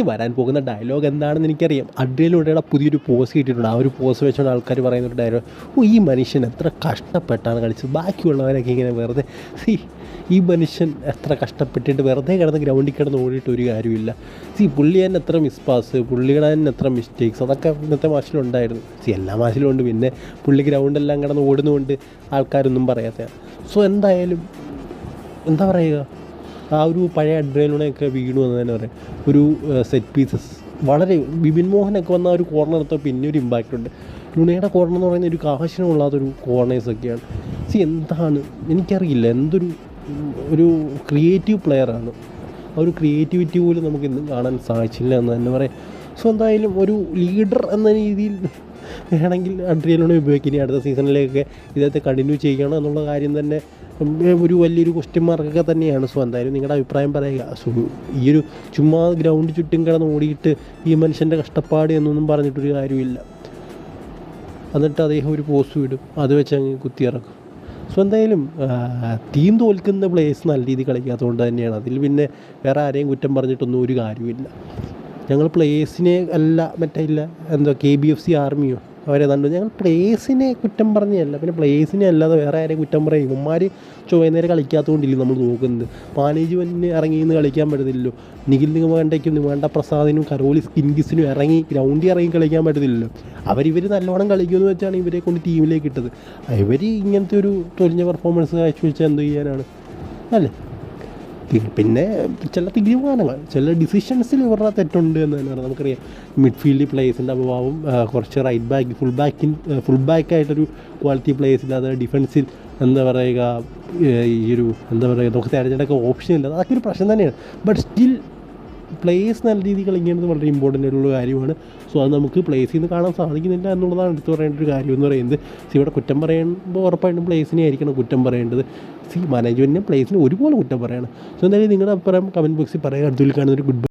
ഇനി വരാൻ പോകുന്ന ഡയലോഗ് എന്താണെന്ന് എനിക്കറിയാം. അഡ്രിയിലൂടെയുള്ള പുതിയൊരു പോസ് കിട്ടിയിട്ടുണ്ട്. ആ ഒരു പോസ് വെച്ചുകൊണ്ട് ആൾക്കാർ പറയുന്ന ഒരു ഡയലോഗ് ഓ ഈ മനുഷ്യൻ എത്ര കഷ്ടപ്പെട്ടാണ് കളിച്ചത്. ബാക്കിയുള്ളവരൊക്കെ ഇങ്ങനെ വെറുതെ സി ഈ മനുഷ്യൻ എത്ര കഷ്ടപ്പെട്ടിട്ട് വെറുതെ കിടന്ന് ഗ്രൗണ്ടിൽ കിടന്ന് ഓടിയിട്ട് ഒരു കാര്യമില്ല സി പുള്ളി തന്നെ എത്ര മിസ് പാസ് പുള്ളിയുടെ തന്നെ എത്ര മിസ്റ്റേക്സ് അതൊക്കെ ഇന്നത്തെ മാഷിലുണ്ടായിരുന്നു സി എല്ലാ മാച്ചിലും ഉണ്ട്. പിന്നെ പുള്ളി ഗ്രൗണ്ടെല്ലാം കിടന്ന് ഓടുന്നതുകൊണ്ട് ആൾക്കാരൊന്നും പറയാത്ത സോ എന്തായാലും എന്താ പറയുക? ആ ഒരു പഴയ അഡ്രയിലൂടെയൊക്കെ വീണു എന്ന് തന്നെ പറയാം. ഒരു സെറ്റ് പീസസ് വളരെ ബിബിൻ മോഹനൊക്കെ വന്ന ഒരു കോർണർ എടുത്തപ്പോൾ പിന്നെ ഒരു ഇമ്പാക്റ്റ് ഉണ്ട്. ലുണയുടെ കോർണർ എന്ന് പറയുന്ന ഒരു കാശിനുള്ളതൊരു കോർണേഴ്സൊക്കെയാണ് സി എന്താണ്? എനിക്കറിയില്ല. എന്തൊരു ഒരു ക്രിയേറ്റീവ് പ്ലെയറാണ് ആ ഒരു ക്രിയേറ്റിവിറ്റി പോലും നമുക്ക് ഇന്ന് കാണാൻ സാധിച്ചില്ല എന്ന് തന്നെ പറയാം. സോ എന്തായാലും ഒരു ലീഡർ എന്ന രീതിയിൽ വേണമെങ്കിൽ അഡ്രിയലോണി ഉപയോഗിക്കും ഇനി അടുത്ത സീസണിലേക്കൊക്കെ ഇദ്ദേഹത്തെ കണ്ടിന്യൂ ചെയ്യണം എന്നുള്ള കാര്യം തന്നെ ഒരു വലിയൊരു ക്വസ്റ്റ്യൻ മാർക്കൊക്കെ തന്നെയാണ്. സോ എന്തായാലും നിങ്ങളുടെ അഭിപ്രായം പറയുക. സോ ഈ ഒരു ചുമ്മാ ഗ്രൗണ്ട് ചുറ്റും കിടന്ന് ഓടിയിട്ട് ഈ മനുഷ്യന്റെ കഷ്ടപ്പാട് എന്നൊന്നും പറഞ്ഞിട്ടൊരു കാര്യമില്ല. എന്നിട്ട് അദ്ദേഹം ഒരു പോസ്റ്റ് വിടും അത് വെച്ച് അങ്ങ് കുത്തിയിറക്കും. സോ എന്തായാലും ടീം തോൽക്കുന്ന പ്ലേസ് നല്ല രീതിയിൽ കളിക്കാത്തതുകൊണ്ട് തന്നെയാണ്. അതിൽ പിന്നെ വേറെ ആരെയും കുറ്റം പറഞ്ഞിട്ടൊന്നും ഒരു കാര്യമില്ല. ഞങ്ങൾ പ്ലേസിനെ അല്ല മറ്റേ ഇല്ല എന്തോ കെ ബി എഫ് സി ആർമിയോ അവരെ കണ്ടു. ഞങ്ങൾ പ്ലേസിനെ കുറ്റം പറഞ്ഞല്ല പിന്നെ പ്ലേസിനെ അല്ലാതെ വേറെ ആരെയും കുറ്റം പറയും ഇവന്മാർ ചുവന്നേരം കളിക്കാത്തതുകൊണ്ടില്ലേ നമ്മൾ നോക്കുന്നത്. മാനേജ്മെന്റിന് ഇറങ്ങി നിന്ന് കളിക്കാൻ പറ്റത്തില്ലല്ലോ. നിഖിൽ നിഗമേണ്ടയ്ക്കും നിവേണ്ട പ്രസാദിനും കരോലി സ്കിൻകിസിനും ഇറങ്ങി ഗ്രൗണ്ടിൽ ഇറങ്ങി കളിക്കാൻ പറ്റത്തില്ലല്ലോ. അവരിവർ നല്ലോണം കളിക്കുമെന്ന് വെച്ചാണ് ഇവരെ കൊണ്ട് ടീമിലേക്ക് ഇട്ടത്. ഇവർ ഇങ്ങനത്തെ ഒരു തൊലിഞ്ഞ പെർഫോമൻസ് കാഴ്ചവെച്ചാൽ എന്ത് ചെയ്യാനാണ്? അല്ലേ? പിന്നെ ചില തീരുമാനങ്ങൾ ചില ഡിസിഷൻസിൽ ഇവരുടെ തെറ്റുണ്ട് എന്ന് തന്നെ പറഞ്ഞാൽ നമുക്കറിയാം മിഡ്ഫീൽഡ് പ്ലേയേഴ്സിന്റെ അഭാവം കുറച്ച് റൈറ്റ് ബാക്ക് ഫുൾ ബാക്കിൻ ഫുൾ ബാക്കായിട്ടൊരു ക്വാളിറ്റി പ്ലേയേഴ്സ് ഇല്ലാതെ ഡിഫൻസിൽ എന്താ പറയുക ഈ ഒരു എന്താ പറയുക നമുക്ക് തിരഞ്ഞെടുക്കാൻ ഓപ്ഷൻ ഇല്ല. അതൊക്കെ ഒരു പ്രശ്നം തന്നെയാണ്. ബട്ട് സ്റ്റിൽ പ്ലേയേഴ്സ് നല്ല രീതിയിൽ കളിക്കേണ്ടത് വളരെ ഇമ്പോർട്ടന്റ് ആയിട്ടുള്ള കാര്യമാണ്. സോ അത് നമുക്ക് പ്ലേസിൽ നിന്ന് കാണാൻ സാധിക്കുന്നില്ല എന്നുള്ളതാണ് എടുത്തു പറയേണ്ട ഒരു കാര്യം എന്ന് പറയുന്നത്. സി ഇവിടെ കുറ്റം പറയുമ്പോൾ ഉറപ്പായിട്ടും പ്ലേസിനെ ആയിരിക്കണം കുറ്റം പറയേണ്ടത്. സി മാനേജ്മെന്റിനും പ്ലേസിനും ഒരുപോലെ കുറ്റം പറയണം. സോ എന്തായാലും നിങ്ങളുടെ അഭിപ്രായം കമന്റ് ബോക്സിൽ പറയുക. അടുത്തിൽ കാണുന്നൊരു ഗുഡ്